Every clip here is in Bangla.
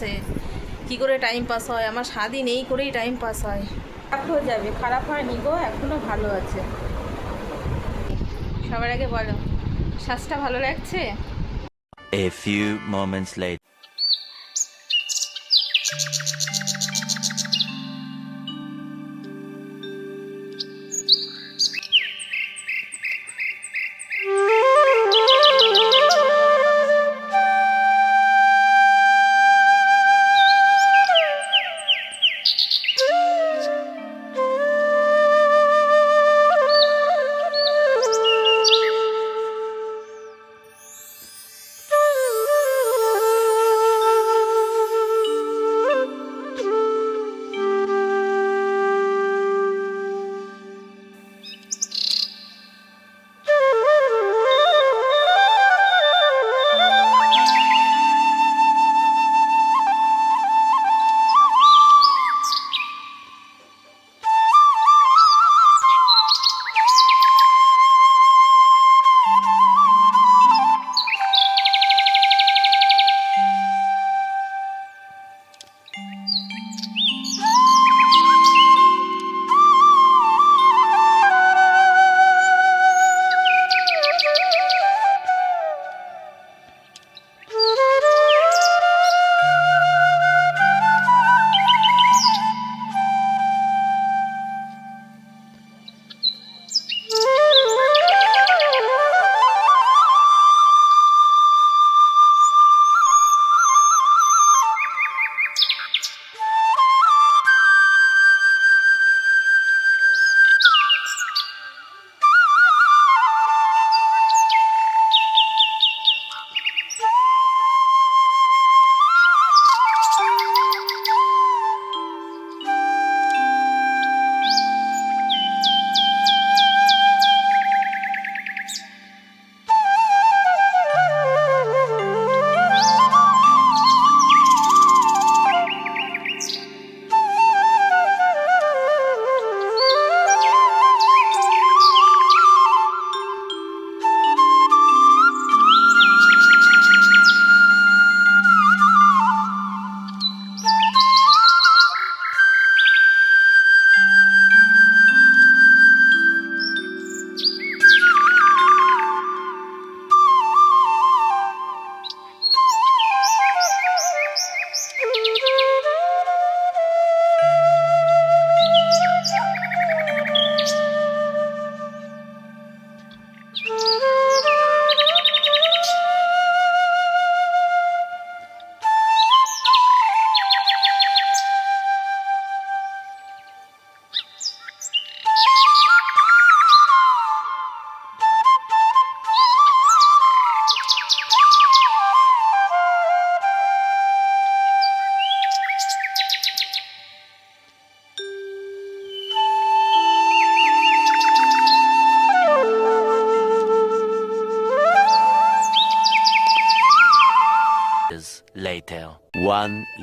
আছে। কি করে টাইম পাস হয়? আমার স্বাদই নেই করেই টাইম পাস হয়। খারাপ হয়ে যাবে। খারাপ হয়নি গো এখনও ভালো আছে। সবার আগে বলো, শ্বাসটা ভালো লাগছে? A few moments later.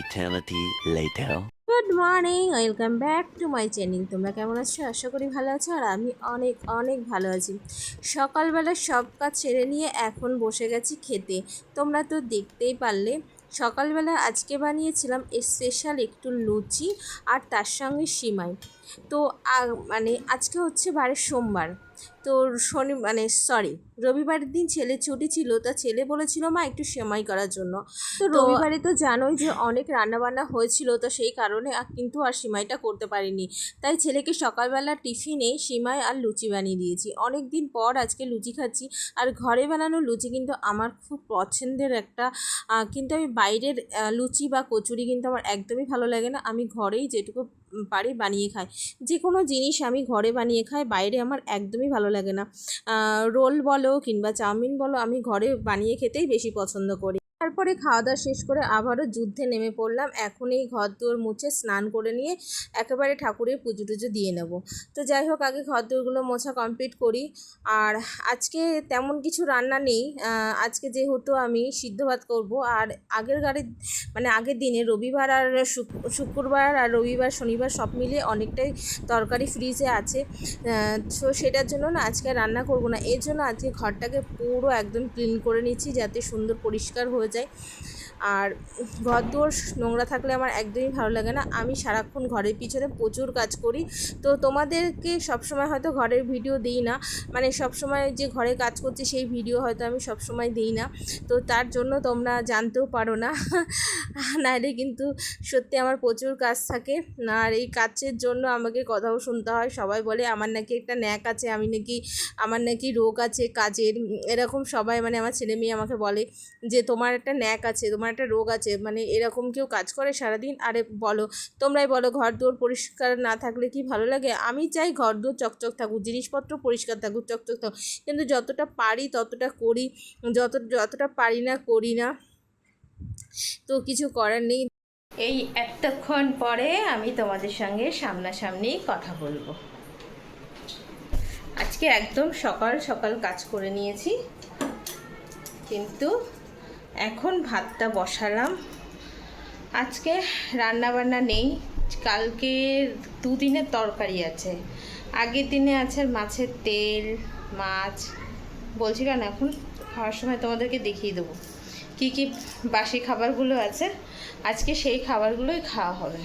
Eternity later. Good morning welcome back to my channel তোমরা কেমন আছো? আশা করি ভালো আছো আর আমি অনেক অনেক ভালো আছি। সকালবেলা সব কাজ ছেড়ে নিয়ে এখন বসে গেছি খেতে। তোমরা তো দেখতেই পারলে, সকালবেলা আজকে বানিয়েছিলাম স্পেশাল একটু লুচি আর তার সঙ্গে সিমাই। তো মানে আজকে হচ্ছে বারে সোমবার। তো শনি মানে সরি রবিবারের দিন ছেলে ছুটি ছিল তা ছেলে বলেছিল মা একটু সেমাই করার জন্য। তো রবিবারে তো জানোই যে অনেক রান্নাবান্না হয়েছিল তো সেই কারণে কিন্তু আর সিমাইটা করতে পারিনি। তাই ছেলেকে সকালবেলা টিফিনে সিমাই আর লুচি বানিয়ে দিয়েছি। অনেক দিন পর আজকে লুচি খাচ্ছি। আর ঘরে বানানো লুচি কিন্তু আমার খুব পছন্দের একটা কিন্তু আমি বাইরের লুচি বা কচুরি কিন্তু আমার একদমই ভালো লাগে না। আমি ঘরেই যেটুকু পারি বানিয়ে খাই। যে কোনো জিনিস আমি ঘরে বানিয়ে খাই, বাইরে আমার একদমই ভালো লাগে না। রোল বলো কিংবা চাউমিন বলো, আমি ঘরে বানিয়ে খেতেই বেশি পছন্দ করি। তারপরে খাওয়া দাওয়া শেষ করে আবারও যুদ্ধে নেমে পড়লাম। এখন এই ঘর দুয়ার মুছে স্নান করে নিয়ে একেবারে ঠাকুরের পুজো টুজো দিয়ে নেব। তো যাই হোক, আগে ঘর দুয়ারগুলো মোছা কমপ্লিট করি। আর আজকে তেমন কিছু রান্না নেই। আজকে যেহেতু আমি সিদ্ধ ভাত করব, আর আগের গাড়ি মানে আগের দিনে রবিবার আর শুক- শুক্রবার আর রবিবার, শনিবার সব মিলিয়ে অনেকটাই তরকারি ফ্রিজে আছে। তো সেটার জন্য না আজকে রান্না করব না। এর জন্য আজকে ঘরটাকে পুরো একদম ক্লিন করে নিচ্ছি, যাতে সুন্দর পরিষ্কার হয়ে যায় আর ঘর দুয়ার নোংরা থাকলে আমার একদমই ভালো লাগে না। আমি সারাক্ষণ ঘরের পিছনে প্রচুর কাজ করি। তো তোমাদেরকে সবসময় হয়তো ঘরের ভিডিও দিই না। মানে সবসময় যে ঘরে কাজ করছি সেই ভিডিও হয়তো আমি সবসময় দিই না। তো তার জন্য তোমরা জানতেও পারো না। নাহলে কিন্তু সত্যি আমার প্রচুর কাজ থাকে। আর এই কাজের জন্য আমাকে কথাও শুনতে হয়। সবাই বলে, আমার নাকি একটা ন্যাক আছে, আমি নাকি, আমার নাকি রোগ আছে কাজের। এরকম সবাই মানে আমার ছেলে মেয়ে আমাকে বলে যে, তোমার একটা ন্যাক আছে, তোমার একটা রোগ আছে মানে এরকম কেউ কাজ করে সারাদিন, আরে বলো, তোমরাই বলো ঘর দুয়ার পরিষ্কার না থাকলে কি ভালো লাগে? আমি চাই ঘর দুয়ার চকচক থাকুক, জিনিসপত্র পরিষ্কার থাকুক, চকচক থাকুক। কিন্তু যতটা পারি ততটা করি, যত, যতটা পারি না করি না, তো কিছু করার নেই। এই এতক্ষণ পরে আমি তোমাদের সঙ্গে সামনাসামনি কথা বলব। আজকে একদম সকাল সকাল কাজ করে নিয়েছি, কিন্তু এখন ভাতটা বসালাম। আজকে রান্না বান্না নেই। কালকে দুদিনের তরকারি আছে। আগের দিনে আছে মাছের তেল, মাছ। বলছি কেন এখন? খাওয়ার সময় তোমাদেরকে দেখিয়ে দেবো। কী কী বাসি খাবারগুলো আছে? আজকে সেই খাবারগুলোই খাওয়া হবে।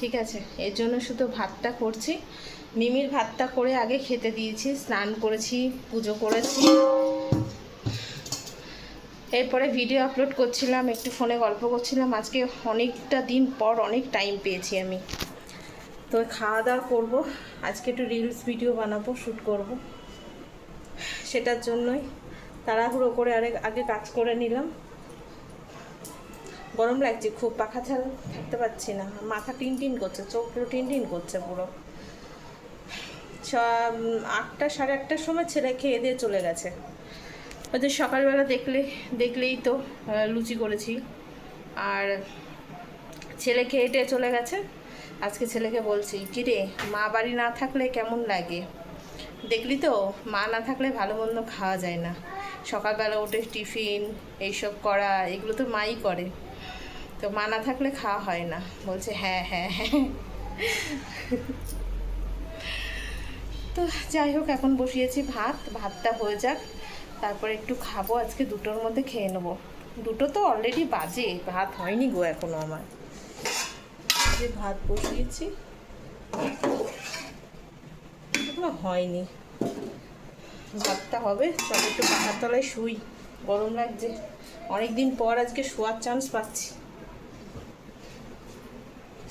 ঠিক আছে? এর জন্য শুধু ভাতটা করছি। মিমির ভাতটা করে আগে খেতে দিয়েছি, স্নান করেছি, পুজো করেছি। এরপরে ভিডিও আপলোড করছিলাম, একটু ফোনে গল্প করছিলাম। আজকে অনেকটা দিন পর অনেক টাইম পেয়েছি আমি। তো খাওয়া দাওয়া করব, আজকে একটু রিলস ভিডিও বানাবো শ্যুট করব। সেটার জন্যই তাড়াহুড়ো করে আরে আগে কাজ করে নিলাম। গরম লাগছে, খুব পাখা ছাড়া থাকতে পারছি না। মাথা টিন টিন করছে, চোখ পুরো টিন টিন করছে পুরো। আটটা সাড়ে আটটার সময় ছেলে খেয়ে দিয়ে চলে গেছে। ওদের সকালবেলা দেখলে, দেখলেই তো লুচি করেছি। আর ছেলে খেয়ে টেয়ে চলে গেছে। আজকে ছেলেকে বলছি, কিরে, মা বাড়ি না থাকলে কেমন লাগে? দেখলি তো, মা না থাকলে ভালো মন্দ খাওয়া যায় না। সকালবেলা উঠে টিফিন, এইসব করা, এগুলো তো মাই করে। তো মা না থাকলে খাওয়া হয় না। বলছে হ্যাঁ হ্যাঁ হ্যাঁ। তো যাই হোক, এখন বসিয়েছি ভাত। ভাতটা হয়ে যাক। তারপরে একটু খাব, আজকে দুটোর মধ্যে খেয়ে নেব। দুটো তো অলরেডি বাজে, ভাত হয়নি গো এখনও আমার। যে ভাত বসিয়েছি। হয়নি। ভাতটা হবে, চলো একটু পাখার তলায় শুই। গরম লাগছে। অনেক দিন পর আজকে শোয়ার চান্স পাচ্ছি।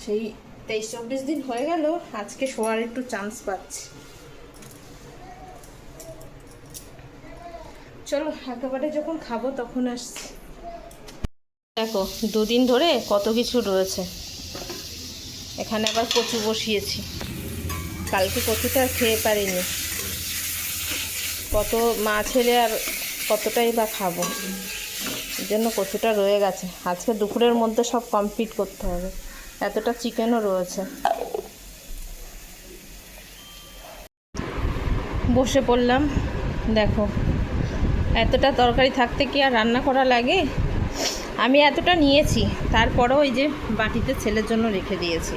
সেই তেইশ চব্বিশ দিন হয়ে গেল, আজকে শোয়ার একটু চান্স পাচ্ছি। চলো, একেবারে যখন খাব তখন আসছি। দেখো, দুদিন ধরে কত কিছু রয়েছে। এখানে আবার কচু বসিয়েছি। কালকে কচুটা খেয়ে পারিনি। কত মা ছেলে আর কতটাই বা খাব। এই জন্য কচুটা রয়ে গেছে। আজকে দুপুরের মধ্যে সব কমপ্লিট করতে হবে। এতটা চিকেনও রয়েছে। বসে পড়লাম। দেখো এতটা তরকারি থাকতে কি আর রান্না করা লাগে? আমি এতটা নিয়েছি, তারপরেও ওই যে বাটিতে ছেলের জন্য রেখে দিয়েছি।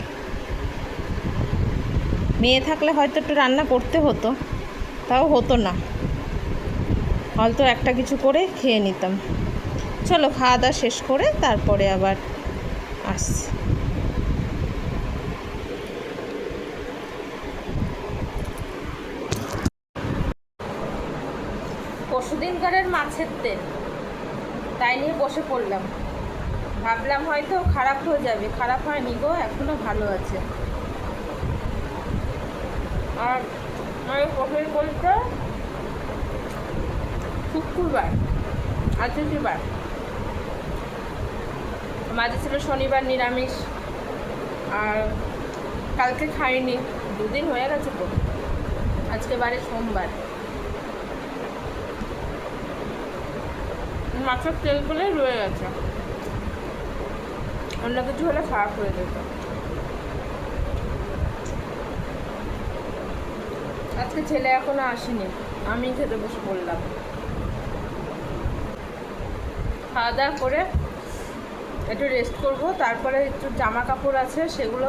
মেয়ে থাকলে হয়তো একটু রান্না করতে হতো, তাও হতো না। হয়তো একটা কিছু করে খেয়ে নিতাম। চলো খাওয়া দাওয়া শেষ করে তারপরে আবার আসছি। মাছের তেল। তাই নিয়ে বসে পড়লাম। ভাবলাম হয়তো খারাপ হয়ে যাবে। খারাপ হয়নি গো, এখনও ভালো আছে। আর আমি পশুর বলতে, শুক্রবার আজকেবার মাঝে ছিল শনিবার নিরামিষ, আর কালকে খাইনি। দুদিন হয়ে গেছে তো আজকে বারে সোমবার। মাছের তেল তেলগুলোই রয়ে গেছে। অন্য কিছু হলে খারাপ হয়ে যেত। আজকে ছেলে এখনও আসেনি। আমি খেতে বসে পড়লাম। খাওয়া দাওয়া করে একটু রেস্ট করব। তারপরে একটু জামা কাপড় আছে, সেগুলো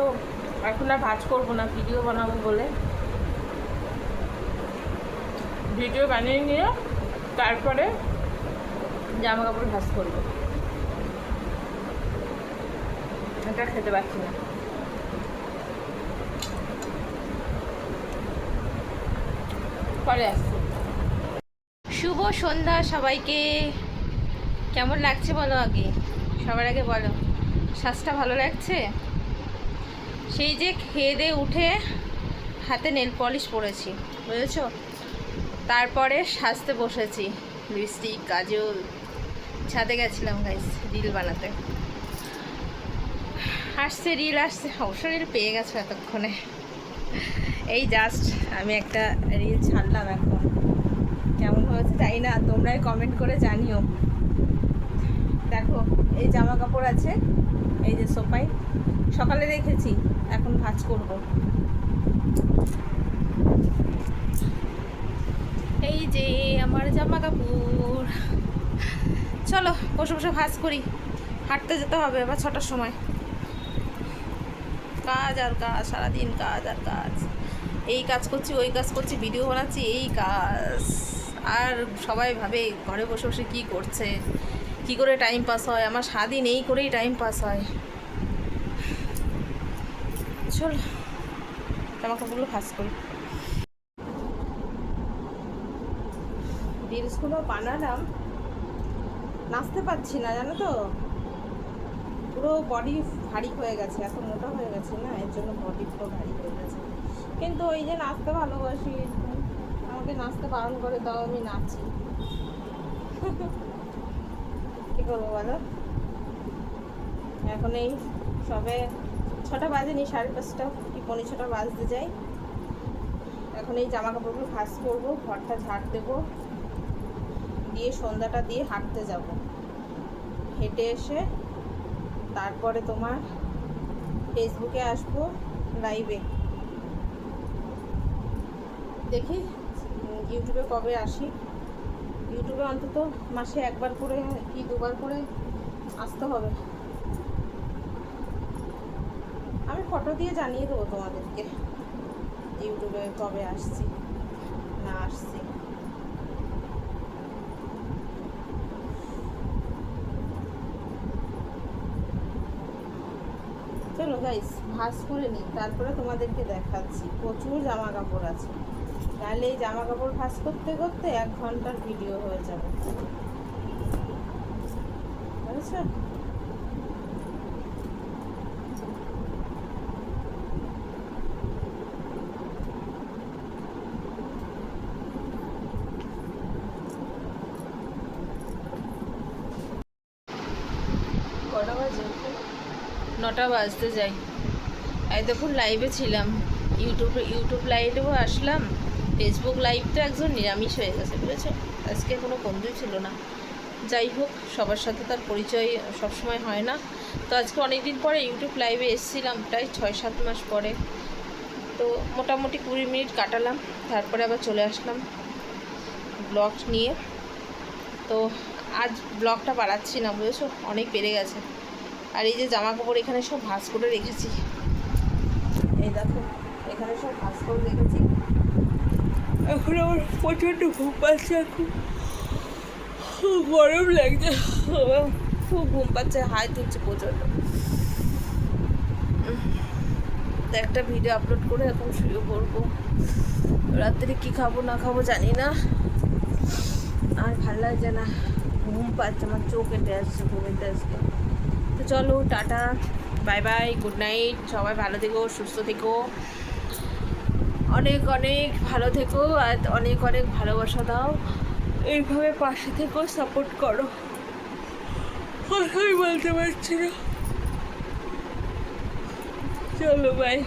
এখন আর ভাজ করব না ভিডিও বানাবো বলে। ভিডিও বানিয়ে নিয়ে তারপরে জামা কাপড় ভাজ করব এটা খেতে পারছি না। পরে শুভ সন্ধ্যা সবাইকে। কেমন লাগছে বলো আগে? সবার আগে বলো। শ্বাসটা ভালো লাগছে? সেই যে খেয়ে দিয়ে উঠে হাতে নেল পলিশ পরেছি, বুঝেছ? তারপরে সাজতে বসেছি, লিপস্টিক, কাজল ছাদে গেছিলাম গাইস রিল বানাতে। আসছে রিল আসছে। অবশ্য রিল পেয়ে গেছো এতক্ষণে। এই জাস্ট আমি একটা রিল ছাড়লাম এখন। কেমন হয়েছে জানি না? তোমরাই কমেন্ট করে জানিও। দেখো, এই জামা কাপড় আছে, এই যে সোফাই সকালে রেখেছি, এখন ভাজ করব। এই যে আমার জামা কাপড় চলো, বসে বসে ভাজ করি। হাঁটতে যেতে হবে আবার ছটার সময়। কাজ আর কাজ, সারাদিন কাজ আর কাজ। এই কাজ করছি, ওই কাজ করছি ভিডিও বানাচ্ছি, এই কাজ। আর সবাই ভাবে ঘরে বসে বসে কী করছে, কী করে টাইম পাস হয়? আমার সারাদিন এই করেই টাইম পাস হয়। চল জামা কাপড়গুলো ভাজ করি। রিলসগুলো বানালাম নাচতে পারছি না, জানো তো? পুরো বডি ভারী হয়ে গেছে, এত মোটা হয়ে গেছে না, এর জন্য বডি পুরো ভারী হয়ে গেছে। কিন্তু ওই যে নাচতে ভালোবাসি, আমাকে নাচতে বারণ করে দাও আমি নাচি। কী করব বলো? এখন এই সবে ছটা বাজেনি, সাড়ে পাঁচটা কি পনেরো ছটা বাজতে যাই। এখন এই জামা কাপড়গুলো ভাস করব, ঘরটা ঝাড় দেবো। দিয়ে সন্ধ্যাটা দিয়ে হাঁটতে যাব। হেঁটে এসে তারপরে তোমার ফেসবুকে আসব লাইভে দেখি ইউটিউবে কবে আসি। ইউটিউবে অন্তত মাসে একবার করে কি দুবার করে আসতে হবে। আমি ফটো দিয়ে জানিয়ে দেবো তোমাদেরকে। ইউটিউবে কবে আসছি, না আসছি। চলো গাইস ভাস করে নিই, তারপরে তোমাদেরকে দেখাচ্ছি, প্রচুর জামা কাপড় আছে। তাহলে এই জামা কাপড় ভাস করতে করতে এক ঘণ্টার ভিডিও হয়ে যাবে। বুঝেছ? কটা বাজে? নটা বাজতে যাই। দেখুন লাইভে ছিলাম। ইউটিউবে ইউটিউব লাইভেও আসলাম। ফেসবুক লাইভটা একজন নিরামিষ হয়ে গেছে, বুঝেছ? আজকে কোনো বন্ধুই ছিল না। যাই হোক, সবার সাথে তার পরিচয় সবসময় হয় না। তো আজকে অনেক দিন পরে ইউটিউব লাইভে এসেছিলাম, প্রায় ছয় সাত মাস পরে। তো মোটামুটি কুড়ি মিনিট কাটালাম, তারপরে আবার চলে আসলাম ব্লগ নিয়ে। তো আজ ব্লগটা বাড়াচ্ছি না, বুঝেছ? অনেক বেড়ে গেছে। আর এই যে জামা কাপড় এখানে সব ভাঁজ করে রেখেছি। এই দেখো, এখানে সব ভাঁজ করে রেখেছি। এখন আমার প্রচণ্ড ঘুম পাচ্ছে এখন। খুব গরম লাগছে। খুব ঘুম পাচ্ছে, হাই তুলছে প্রচণ্ড। একটা ভিডিও আপলোড করে এখন শুয়ে পড়ব। রাত্রে কি খাব, না খাব জানি না। আর ভালো লাগছে না। ঘুম পাচ্ছে, আমার চোখ আসছে ঘুমিতে আজকে তো চলো, tata. Bye bye, good night. সবাই ভালো থেকো, সুস্থ থেকো। অনেক অনেক ভালো থেকো আর অনেক অনেক ভালোবাসা দাও। এইভাবে পাশে থেকো সাপোর্ট করো। কথাই বলতে পারছি না। চলো বাই